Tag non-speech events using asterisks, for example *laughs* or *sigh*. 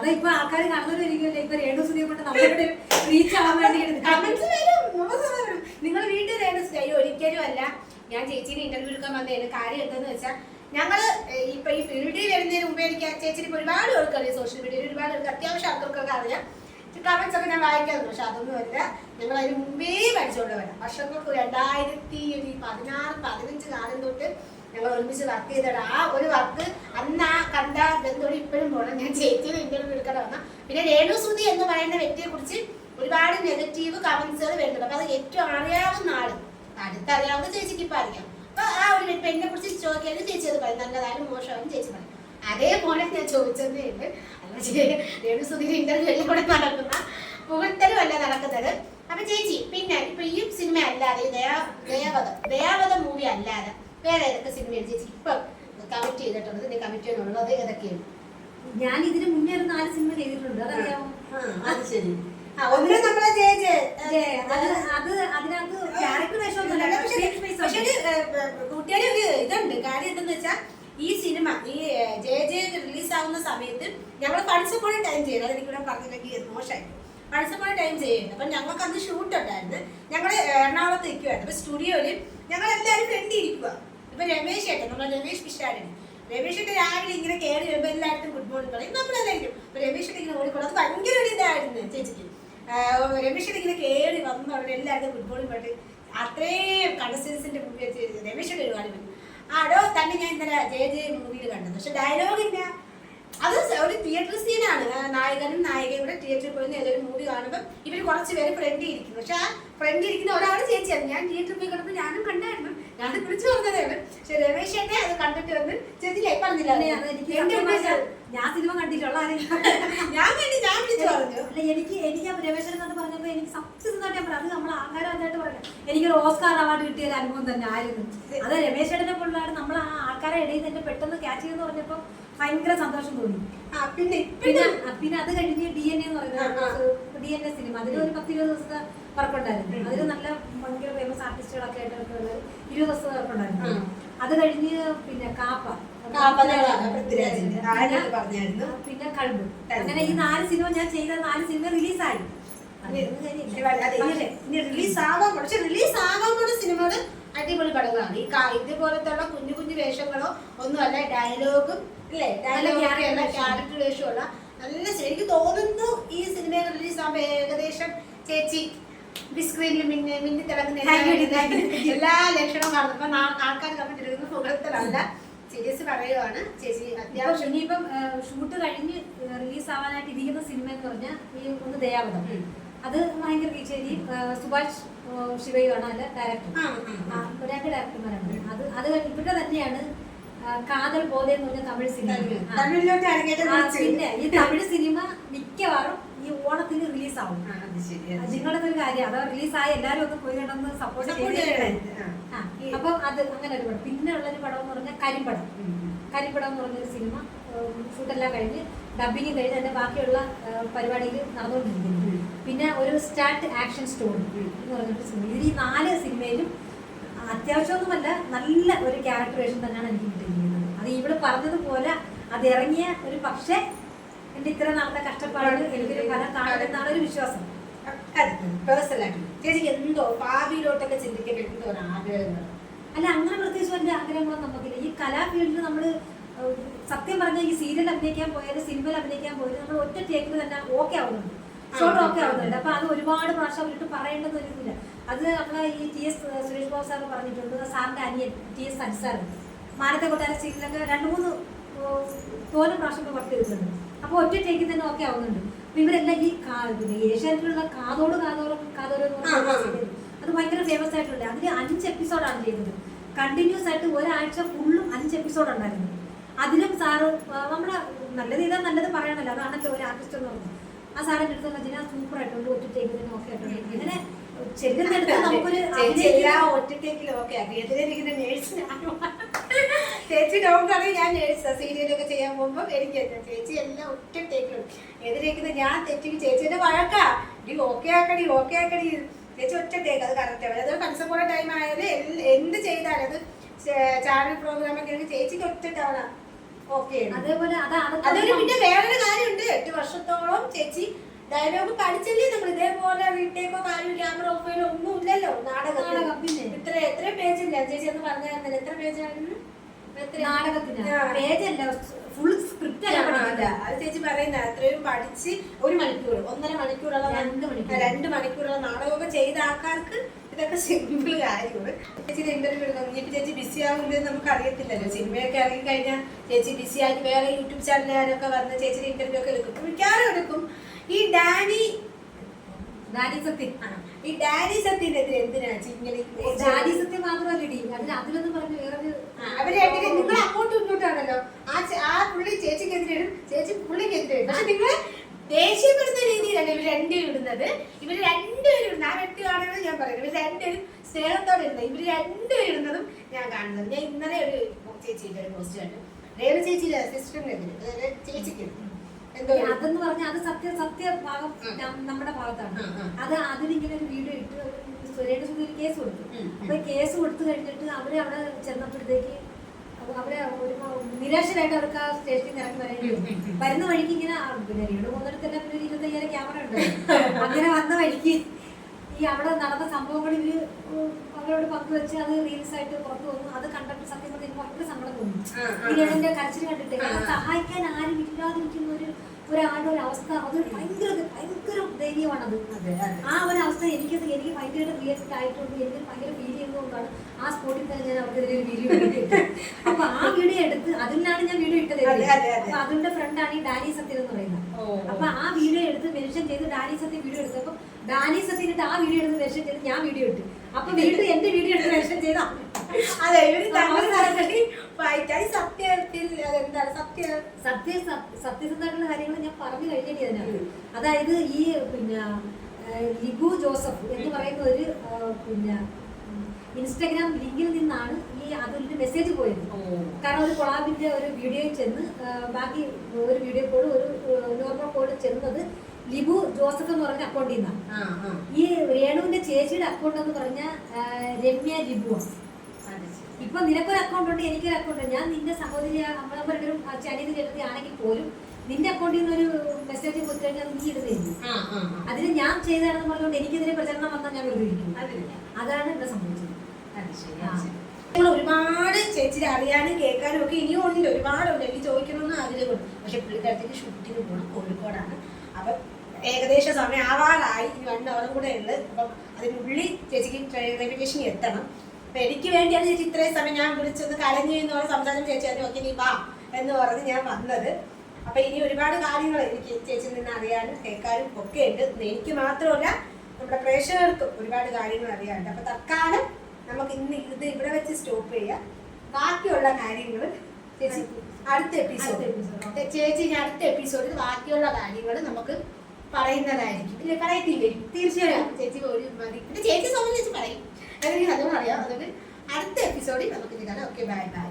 അതാ ഇപ്പൊ ആൾക്കാർ കാണുന്നവരായിരിക്കുമല്ലേ. ഇപ്പൊ രേണു സുധീർ കൊണ്ട് നമ്മളിവിടെ റീച്ച് ആവാൻ വേണ്ടി കമന്റ്സ് വരും. നൂറ് വരും നിങ്ങൾ വീട്ടിൽ രേണു അയ്യോ ഒരിക്കലും അല്ല. ഞാൻ ചേച്ചീനെ ഇന്റർവ്യൂ എടുക്കാൻ വന്നതിന് കാര്യം എന്തെന്ന് വെച്ചാൽ ഞങ്ങൾ ഇപ്പൊ ഈ ഫീൽഡിൽ വരുന്നതിന് മുമ്പേ എനിക്ക് ഇപ്പൊ ഒരുപാട് അറിയാം. സോഷ്യൽ മീഡിയയിൽ ഒരുപാട് പേർക്ക് അത്യാവശ്യം ആൾക്കാർക്കൊക്കെ അറിയാം. കമന്റ്സ് ഒക്കെ ഞാൻ വായിക്കാറുണ്ട്. പക്ഷെ അതൊന്നുമല്ല ഞങ്ങൾ അതിന് മുമ്പേ പഠിച്ചുകൊണ്ട് വരാം. വർഷങ്ങൾക്ക് രണ്ടായിരത്തി പതിനാറ് പതിനഞ്ച് കാലം തൊട്ട് ഞങ്ങൾ ഒരുമിച്ച് വർക്ക് ചെയ്തിട്ട് ആ ഒരു വർക്ക് അന്ന് ആ കണ്ട ബന്ധുവിടെ ഇപ്പോഴും പോകണം ഞാൻ ചേച്ചിയുടെ ഇന്റർവ്യൂ എടുക്കാൻ വന്ന. പിന്നെ രേണു സുധി എന്ന് പറയുന്ന വ്യക്തിയെ കുറിച്ച് ഒരുപാട് നെഗറ്റീവ് കമന്റ്സുകൾ വരുന്നുണ്ട്. അപ്പൊ അത് ഏറ്റവും അറിയാവുന്ന ആൾ. അടുത്തറിയാവുന്ന ചേച്ചിക്ക് ഇപ്പൊ അറിയാം. അപ്പൊ ആ ഒരു പെണ്ണിനെ കുറിച്ച് ചോദിക്കാനും ചേച്ചി അത് പറയും. നല്ലതായാലും മോശമായാലും ചേച്ചി പറയും. അതേപോലെ ഞാൻ ചോദിച്ചതേ ഉണ്ട് അല്ല രേണു സുധീർ ഇന്റർവ്യൂ കൂടെ നടക്കുന്ന പുകഴ്ത്തലുമല്ല നടക്കുന്നത്. അപ്പൊ ചേച്ചി പിന്നെ ഇപ്പൊ ഈ സിനിമ അല്ലാതെ ദയാവധം ദയാവധം മൂവി അല്ലാതെ വേറെ ഏതൊക്കെ സിനിമയാണ് ചേച്ചി ഇപ്പൊ കമ്മിറ്റ് ചെയ്തിട്ടുള്ളത് ഇതിന്റെ കമ്മിറ്റ് ചെയ്യുന്നുള്ളത് ഏതൊക്കെയാണ്? ഞാൻ ഇതിന് മുന്നേ ഒരു നാല് സിനിമ ചെയ്തിട്ടുണ്ട് അതറിയാമോ അത് ശരി. നമ്മളെ ജയ ജയ അത് അത് അതിനകത്ത് ക്യാരക്ടർ വേഷമൊന്നുമില്ല പക്ഷേ ഒരു ഇതുണ്ട്. കാര്യം എന്തെന്ന് വെച്ചാൽ ഈ സിനിമ ഈ ജയ ജയ റിലീസ് ആവുന്ന സമയത്ത് ഞങ്ങൾ പഠിച്ചപ്പോൾ ടൈം ചെയ്യുന്നത് അതെനിക്കിവിടെ പറഞ്ഞില്ലെങ്കിൽ മോശമായി. പഠിച്ചപ്പോൾ ടൈം ചെയ്യുന്നത് അപ്പം ഞങ്ങൾക്ക് അന്ന് ഷൂട്ട് ഉണ്ടായിരുന്നു ഞങ്ങൾ എറണാകുളത്ത് നിൽക്കുവായിരുന്നു അപ്പൊ സ്റ്റുഡിയോയിൽ ഞങ്ങൾ എല്ലാവരും ഫ്രണ്ട് ഇരിക്കുക ഇപ്പൊ രമേശ് ഏട്ടൻ നമ്മുടെ രമേശ് പിഷാരൻ. രമേശ് ഏട്ടൻ രാവിലെ ഇങ്ങനെ കയറി വരുമ്പോൾ എല്ലാവർക്കും ഗുഡ് മോർണിംഗ് പറയും. നമ്മളെല്ലാവരും അപ്പൊ രമേശ് ഇങ്ങനെ ഓടിക്കോളും. അത് ഭയങ്കര ഒരു ഇതായിരുന്നു ചേച്ചിക്ക്. രമേശ് ഇങ്ങനെ കയറി വന്നു അവിടെ എല്ലാവർക്കും ഗുഡ് മോർണിംഗ് പറഞ്ഞിട്ട് അത്രയും കണ്ടസ്റ്റൻസിന്റെ മൂവി വെച്ച് രമേശ് ഒരുപാട് പറ്റും ആടോ തന്നെ ഞാൻ ഇന്നലെ ജയ ജയ മൂവിയിൽ കണ്ടത്. പക്ഷെ ഡയലോഗ് ഇല്ല. അത് ഒരു തിയേറ്റർ സീനാണ് നായകനും നായികയും കൂടെ തിയേറ്ററിൽ പോയി ഏതൊരു മൂവി കാണുമ്പോൾ ഇവർ കുറച്ച് പേര് ഫ്രണ്ട് ഇരിക്കുന്നു. പക്ഷെ ആ ഫ്രണ്ട് ഇരിക്കുന്ന ഒരാൾ ചേച്ചിയാണ്. ഞാൻ തിയേറ്ററിൽ പോയി കണ്ടപ്പോൾ ഞാനും കണ്ടായിരുന്നു. ഞാൻ വിളിച്ചു പറഞ്ഞതാണ് പക്ഷെ രമേശ് എന്നെ അത് കണ്ടിട്ട് വന്ന് ചേച്ചിയിലെ പറഞ്ഞില്ല. സത്യം ഞാൻ സിനിമ കണ്ടിട്ടുള്ള *laughs* ഞാൻ വേണ്ടി ഞാൻ വിളിച്ചു പറഞ്ഞു. അല്ല എനിക്ക് എനിക്ക് ആ രമേശ്വരൻ എന്നൊക്കെ പറഞ്ഞപ്പോ എനിക്ക് സത്യസന്ധമായിട്ട് ഞാൻ പറഞ്ഞു അത് നമ്മൾ ആഹാരം പറഞ്ഞു എനിക്കൊരു ഓസ്കാർ അവാർഡ് കിട്ടിയ ഒരു അനുഭവം തന്നെ ആയിരുന്നു അത് രമേശ് ചേട്ടനെ പോലുള്ളതാണ് നമ്മൾ ആ ആൾക്കാരെ ഇടയിൽ തന്നെ പെട്ടെന്ന് ക്യാച്ച് ചെയ്തെന്ന് പറഞ്ഞപ്പോൾ ഭയങ്കര സന്തോഷം തോന്നി. പിന്നെ പിന്നെ അത് കഴിഞ്ഞ് ഡി എൻ എന്ന് പറയുന്നത്. D N A cinema. അതിന് ഒരു പത്തിരുപത് ദിവസത്തെ വർക്കുണ്ടായിരുന്നു. അതിൽ നല്ല ഭയങ്കര ഫേമസ് ആർട്ടിസ്റ്റുകളൊക്കെ ആയിട്ടൊക്കെ ഉള്ള ഇരുപത് ദിവസത്തെ വർക്കുണ്ടായിരുന്നു. അത് കഴിഞ്ഞ് പിന്നെ കാപ്പ. പിന്നെ- കഴിവ്. അങ്ങനെ ഈ നാല് സിനിമ ഞാൻ ചെയ്ത നാല് സിനിമ റിലീസായി. റിലീസ് ആവാൻ പക്ഷെ റിലീസ് ആവാൻ പോണ സിനിമകൾ അടിപൊളി പടങ്ങളാണ്. ഈ ഇതുപോലത്തുള്ള കുഞ്ഞു കുഞ്ഞു വേഷങ്ങളോ ഒന്നുമല്ല ഡയലോഗും അല്ലേ ഡയലോഗ്. ക്യാരക്ടർ വേഷമുള്ള നല്ല എനിക്ക് തോന്നുന്നു ഈ സിനിമ റിലീസ് ആകുമ്പോൾ ഏകദേശം ചേച്ചി സ്ക്രീനിൽ മിന്നി മിന്നി തിളങ്ങുന്ന *laughs* എല്ലാ-. ലക്ഷണവും കാണുന്നു. അപ്പൊ ആൾക്കാർ കണ്ടിട്ട് ഇരുന്ന് പുകഴ്ത്തലല്ല. സീരിയസ് പറയുവാണ്. ചേച്ചി അത്യാവശ്യം ഇനിയിപ്പം ഷൂട്ട് കഴിഞ്ഞ് റിലീസ് ആവാനായിട്ട് ഇരിക്കുന്ന സിനിമ എന്ന് പറഞ്ഞാൽ ഈ ഒന്ന് ദയാവതം. അത് ഭയങ്കര വീഴ്ചയിൽ സുഭാഷ് ശിവയുമാണ് അല്ല ഡയറക്ടർ. രണ്ട് ഡയറക്ടർമാരാണ് അത് അത് ഇവിടെ തന്നെയാണ് കാതൽ പോലെ എന്ന് പറഞ്ഞ തമിഴ് സിനിമ. പിന്നെ ഈ തമിഴ് സിനിമ മിക്കവാറും ഈ ഓണത്തിന് റിലീസ് ആവും അത് അത് ഒരു കാര്യം അഥവാ റിലീസായി എല്ലാവരും ഒന്ന് പോയി കണ്ടെന്ന് സപ്പോർട്ട് ചെയ്യണേ. അപ്പം അത് അങ്ങനെ ഒരു പടം. പിന്നെ ഉള്ളൊരു പടം എന്ന് പറഞ്ഞാൽ കരിമ്പടം. ഉം. കരിപ്പടം എന്ന് പറഞ്ഞൊരു സിനിമ ഷൂട്ടെല്ലാം കഴിഞ്ഞ് ഡബിങ് കഴിഞ്ഞ് അതിന്റെ ബാക്കിയുള്ള പരിപാടിയിൽ നടന്നുകൊണ്ടിരിക്കുന്നു. പിന്നെ ഒരു സ്റ്റാർട്ട് ആക്ഷൻ സ്റ്റോറി എന്ന് പറഞ്ഞിട്ട് സിനിമ ഇതിൽ ഈ നാല് സിനിമയിലും അത്യാവശ്യമൊന്നുമല്ല നല്ല ഒരു ക്യാരക്ടറേഷൻ തന്നെയാണ് എനിക്ക് കിട്ടിയിരിക്കുന്നത്. അത് ഇവിടെ പറഞ്ഞതുപോലെ അത് ഇറങ്ങിയ ഒരു പക്ഷേ എന്റെ ഇത്ര നാളത്തെ കഷ്ടപ്പാട് എനിക്കൊരു ഫലം കാണുമെന്നാണ് ഒരു വിശ്വാസം. പേഴ്സണലായിട്ട് ചേച്ചിക്ക് എന്തോ ഭാവിയിലോട്ടൊക്കെ ചിന്തിക്കാൻ എന്തോ ഒരു ആഗ്രഹങ്ങൾ അല്ല അങ്ങനെ പ്രത്യേകിച്ച് വലിയ ആഗ്രഹങ്ങളൊന്നും നമുക്കില്ല. ഈ കലാ ഫീൽഡിൽ നമ്മൾ സത്യം പറഞ്ഞാൽ ഈ സീരിയൽ അഭിനയിക്കാൻ പോയാലും സിനിമയിൽ അഭിനയിക്കാൻ പോയാലും നമ്മൾ ഒറ്റ ടേക്കിൽ തന്നെ ഓക്കെ ആവുന്നുണ്ട്. ഷോട്ട് ഓക്കെ ആവുന്നുണ്ട്. അപ്പൊ അത് ഒരുപാട് പ്രാവശ്യം അവരിട്ട് പറയേണ്ടത് വരുന്നില്ല അത് നമ്മളെ ഈ T S Suresh Babu sir പറഞ്ഞിട്ടുണ്ട്. സാറിന്റെ അനിയൻ ടി എസ് അൻസാർ മാനത്തെ കൊട്ടാര സീരിയലൊക്കെ രണ്ട് മൂന്ന് തോലും പ്രാവശ്യം വർക്ക് ചെയ്തിട്ടുണ്ട്. അപ്പോൾ ഒറ്റ ടേക്ക് തന്നെ ഓക്കെ ആവുന്നുണ്ട്. അപ്പൊ ഇവരെല്ലാം ഈ ഏഷ്യാനെറ്റിലുള്ള കാതോട് കാതോറും പറഞ്ഞ serial. അത് ഭയങ്കര ഫേമസ് ആയിട്ടുണ്ട് അതിൽ അഞ്ച് എപ്പിസോഡാണ് ചെയ്തത്. കണ്ടിന്യൂസ് ആയിട്ട് ഒരാഴ്ച ഫുള്ളും അഞ്ച് എപ്പിസോഡ് ഉണ്ടായിരുന്നു. അതിലും സാറ് നമ്മുടെ നല്ലത് ചെയ്താൽ നല്ലത് പറയണല്ലോ. അതാണല്ലോ ഒരു ആർട്ടിസ്റ്റ് എന്ന് പറഞ്ഞത്. ആ സാറിന്റെ അടുത്ത് വെച്ചാൽ സൂപ്പർ ആയിട്ടുണ്ട്. ഒറ്റ ഓക്കെ ആയിട്ടുണ്ട്. ഇങ്ങനെ ചെല്ലുന്നിടത്ത് *laughs* നമുക്കൊരു എല്ലാം ഒറ്റയ്ക്കെങ്കിലും ഓക്കെ എതിരിരിക്കുന്ന നേഴ്സിനാണ് ചേച്ചി ഡോക്ടറാണ് ഞാൻ നേഴ്സ് സീരിയലൊക്കെ ചെയ്യാൻ പോകുമ്പോൾ എനിക്ക് ചേച്ചി എല്ലാം ഒറ്റ ടേക്കിലും എതിരേക്കുന്ന ഞാൻ തെറ്റിക്ക് ചേച്ചിയുടെ വഴക്കാ. ഡി ഓക്കെ ആക്കടി ഓക്കെ ആക്കടി. ചേച്ചി ഒറ്റ ടേക്ക് അത് കറക്റ്റ് ആവും അത് കൺസപ്പോടെ ടൈം ആയാലും എന്ത് ചെയ്താലും അത് ചാനൽ പ്രോഗ്രാം ഒക്കെ ആണെങ്കിൽ ചേച്ചിക്ക് ഒറ്റ തവണ ഓക്കെ അതേപോലെ അതാണ് അതൊരു പിന്നെ വേറൊരു കാര്യമുണ്ട്. എട്ട് വർഷത്തോളം ചേച്ചി ഡയലോഗ് പഠിച്ചല്ലേ നമ്മൾ ഇതേപോലെ റീടേക്കോ കാര്യം ക്യാമറ ഓഫ് ചെയ്യലോ ഒന്നും ഇല്ലല്ലോ. നാടകം. ഇത്ര എത്ര പേജില്ല ചേച്ചി എന്ന് പറഞ്ഞാൽ എത്ര പേജായിരുന്നു നാടകത്തിന്? ആ. പേജല്ല ഫുൾ സ്ക്രിപ്റ്റ്. അത് ചേച്ചി പറയുന്ന അത്രയും പഠിച്ച് ഒരു മണിക്കൂർ ഒന്നര മണിക്കൂറുള്ള രണ്ട് മണിക്കൂർ. രണ്ട് മണിക്കൂറുള്ള നാടകമൊക്കെ ചെയ്ത ആൾക്കാർക്ക് ഇതൊക്കെ സിമ്പിൾ കാര്യമാണ്. ചേച്ചിയുടെ ഇന്റർവ്യൂ എടുക്കണം ഇനിയിപ്പോ ചേച്ചി ബിസി ആകുമ്പോൾ നമുക്ക് അറിയത്തില്ലല്ലോ. സിനിമയൊക്കെ ഇറങ്ങി കഴിഞ്ഞാൽ ചേച്ചി ബിസി ആക്കി വേറെ യൂട്യൂബ് ചാനലുകാരൊക്കെ വന്ന് ചേച്ചിയുടെ ഇന്റർവ്യൂ ഒക്കെ എടുക്കും. മിക്കാറും എടുക്കും. ഈ ഡാനി സത്യം. ഈ ഡാനി സത്യനെതിരെ എന്തിനാ ഇങ്ങനെ ഡാഡി സത്യം മാത്രമല്ല അതിൽ അതിലൊന്നും പറഞ്ഞു വേറെ അവർ നിങ്ങൾ അങ്ങോട്ടും ഇങ്ങോട്ടാണല്ലോ ആ ആ പുള്ളി ചേച്ചിക്കെതിരെ ചേച്ചി പുള്ളിക്കെതിരെ പക്ഷെ നിങ്ങൾ ദേഷ്യപ്പെടുന്ന രീതിയിലല്ല ഇവർ രണ്ടുപേരും ഇടുന്നത്. ഇവർ രണ്ടുപേരും ഇടുന്നത്. ആ വ്യക്തി കാണുന്നത് ഞാൻ പറയുന്നത് ഇവർ രണ്ടുപേരും സ്നേഹത്തോടെ ഇടുന്നത്. ഇവർ രണ്ടുപേരും ഇടുന്നതും ഞാൻ കാണുന്നത്. ഞാൻ ഇന്നലെ ഒരു ചേച്ചിയുടെ ഒരു പോസ്റ്റ് കണ്ടു. രേണു ചേച്ചിയുടെ സിസ്റ്ററിനെതിരെ ചേച്ചിക്കെതിരെ അതെന്ന് പറഞ്ഞാൽ അത് സത്യ സത്യ ഭാഗം നമ്മുടെ ഭാഗത്താണ്. അത് അതിനിങ്ങനെ ഒരു വീഡിയോ ഇട്ട് സുരേഷ് സുധീർ കേസ് കൊടുത്തു. അപ്പൊ കേസ് കൊടുത്തു കഴിഞ്ഞിട്ട് അവർ അവിടെ ചെന്നപ്പോഴത്തേക്ക് അവ- അവരെ ഒരു നിരാശരായിട്ട് അവർക്ക് ആ സ്റ്റേഷനിൽ നിന്ന് ഇറങ്ങി വരേണ്ടി. വരുന്ന വഴിക്ക് ഇങ്ങനെ പിന്നെ വീട് പോകുന്നിടത്തെല്ലാം പിന്നെ ഇരുപത്തയ്യായിരം ക്യാമറ ഉണ്ട് അങ്ങനെ വന്ന വഴിക്ക് ഈ അവിടെ നടന്ന സംഭവങ്ങളിൽ അവരോട് പങ്കുവെച്ച് അത് റീൽസ് ആയിട്ട് പുറത്തു വന്നു. അത് കണ്ടപ്പോൾ സത്യം പറഞ്ഞാൽ ഭയങ്കര സങ്കടം തോന്നി. രണ്ടിന്റെ കരച്ചിൽ കണ്ടിട്ട്. സഹായിക്കാൻ ആരും ഇല്ലാതിരിക്കുന്ന ഒരു ഒരാളുടെ ഒരു അവസ്ഥ. അത് ഭയങ്കര ഭയങ്കര അതെ ആ ഒരു അവസ്ഥ എനിക്ക് എനിക്ക് ഭയങ്കര റിയക്ട് ആയിട്ടുണ്ട്. എനിക്ക് ഭയങ്കര ഫീൽ ചെയ്യുന്നതുകൊണ്ടാണ് ആ സ്പോട്ടിൽ തന്നെ ഞാൻ അവർക്ക് ഒരു വീഡിയോ ഇട്ടത് അപ്പൊ ആ വീഡിയോ എടുത്ത് അതിനാണ് ഞാൻ വീഡിയോ ഇട്ടത്. അപ്പൊ അതിന്റെ ഫ്രണ്ടാണ് ഈ ഡാനി സത്യം എന്ന് പറയുന്നത്. അപ്പൊ ആ വീഡിയോ എടുത്ത് മെൻഷൻ ചെയ്ത് ഡാനി സത്യം വീഡിയോ എടുത്തപ്പോ ഡാനി സത്യനിട്ട് ആ വീഡിയോ എടുത്ത് മെൻഷൻ ചെയ്ത് ഞാൻ വീഡിയോ ഇട്ടു. അപ്പൊ വീണ്ടും എന്റെ വീഡിയോ എടുത്ത് മെൻഷൻ ചെയ്ത. അതെ സത്യത്തിൽ അതെന്താണ്? സത്യ സത്യ സത്യസന്ധമായിട്ടുള്ള കാര്യങ്ങൾ ഞാൻ പറഞ്ഞു കഴിഞ്ഞിട്ട് അതിനകത്ത്. അതായത് ഈ പിന്നെ ലിഗു ലിബു ജോസഫ് എന്ന് പറയുന്ന ഒരു പിന്നെ ഇൻസ്റ്റാഗ്രാം ലിങ്കിൽ നിന്നാണ് ഈ അതിന്റെ മെസ്സേജ് പോയത്. കാരണം ഒരു കൊളാബിന്റെ ഒരു വീഡിയോയിൽ ചെന്ന് ബാക്കി ഒരു വീഡിയോ കോഡ് ഒരു നോർമൽ കോഡ് ചെന്നത് ലിബു ജോസഫ് എന്ന് പറഞ്ഞ അക്കൗണ്ടിൽ നിന്നാണ്. ഈ രേണുവിന്റെ ചേച്ചിയുടെ അക്കൗണ്ട് എന്ന് പറഞ്ഞ രമ്യ ലിബു. ഇപ്പൊ നിനക്കൊരു അക്കൗണ്ട് ഉണ്ട് എനിക്കൊരു അക്കൗണ്ട് ഉണ്ട്. ഞാൻ നിന്റെ സഹോദരി നമ്മളൊരു ചാനലിൽ ചേട്ടത്തി ആണെങ്കിൽ പോലും നിന്റെ അക്കൗണ്ടിൽ നിന്ന് ഒരു മെസ്സേജ് കൊടുത്തുകഴിഞ്ഞാൽ നീ ഇടുന്നില്ല. അതിന് ഞാൻ ചെയ്തതാണെന്ന് പറഞ്ഞുകൊണ്ട് എനിക്കെതിരെ പ്രചരണം വന്നാൽ ഞാൻ ഉപയോഗിക്കും. അതാണ് ഇവിടെ സംഭവിച്ചത്. ഒരുപാട് ചേച്ചി അറിയാനും കേൾക്കാനും ഒക്കെ ഇനിയും ഉണ്ട് ഒരുപാടുണ്ട്. എനിക്ക് ചോദിക്കണമെന്ന് ആഗ്രഹമുണ്ട്. പക്ഷെ പുള്ളിക്കാരത്തേക്ക് ഷൂട്ടിന് പോകണം കോഴിക്കോടാണ്. അപ്പം ഏകദേശ സമയം ആവാറായി ഈ വൺ അവറും കൂടെ ഉണ്ട്. അപ്പം അതിനുള്ളിൽ ചേച്ചിക്ക് റെപ്യൂട്ടേഷൻ എത്തണം. അപ്പൊ എനിക്ക് വേണ്ടിയാണ് ചേച്ചി ഇത്രയും സമയം ഞാൻ വിളിച്ചൊന്ന് കലഞ്ഞു എന്ന് പറഞ്ഞ സംസാരം ചേച്ചി അത് ഓക്കെ നീ വാ എന്ന് പറഞ്ഞ് ഞാൻ വന്നത്. അപ്പൊ ഇനി ഒരുപാട് കാര്യങ്ങൾ എനിക്ക് ചേച്ചിയിൽ നിന്ന് അറിയാനും കേൾക്കാനും ഒക്കെ ഉണ്ട്. എനിക്ക് മാത്രമല്ല നമ്മുടെ പ്രേക്ഷകർക്കും ഒരുപാട് കാര്യങ്ങൾ അറിയാനുണ്ട്. അപ്പൊ തൽക്കാലം നമുക്ക് ഇന്ന് ഇത് ഇവിടെ വെച്ച് സ്റ്റോപ്പ് ചെയ്യാം. ബാക്കിയുള്ള കാര്യങ്ങൾ ചേച്ചി അടുത്ത എപ്പിസോഡ് ചേച്ചി അടുത്ത എപ്പിസോഡിൽ ബാക്കിയുള്ള കാര്യങ്ങൾ നമുക്ക് പറയുന്നതായിരിക്കും. ഇല്ല പറയത്തില്ലേ? തീർച്ചയായും. ചേച്ചി ഒരു മതി. ചേച്ചി സമയം ചേച്ചി പറയും. അതെനിക്ക് അതും അറിയാം. അതുകൊണ്ട് അടുത്ത എപ്പിസോഡിൽ നമുക്ക് ഇനി കാണാം ഓക്കെ ബൈ ബൈ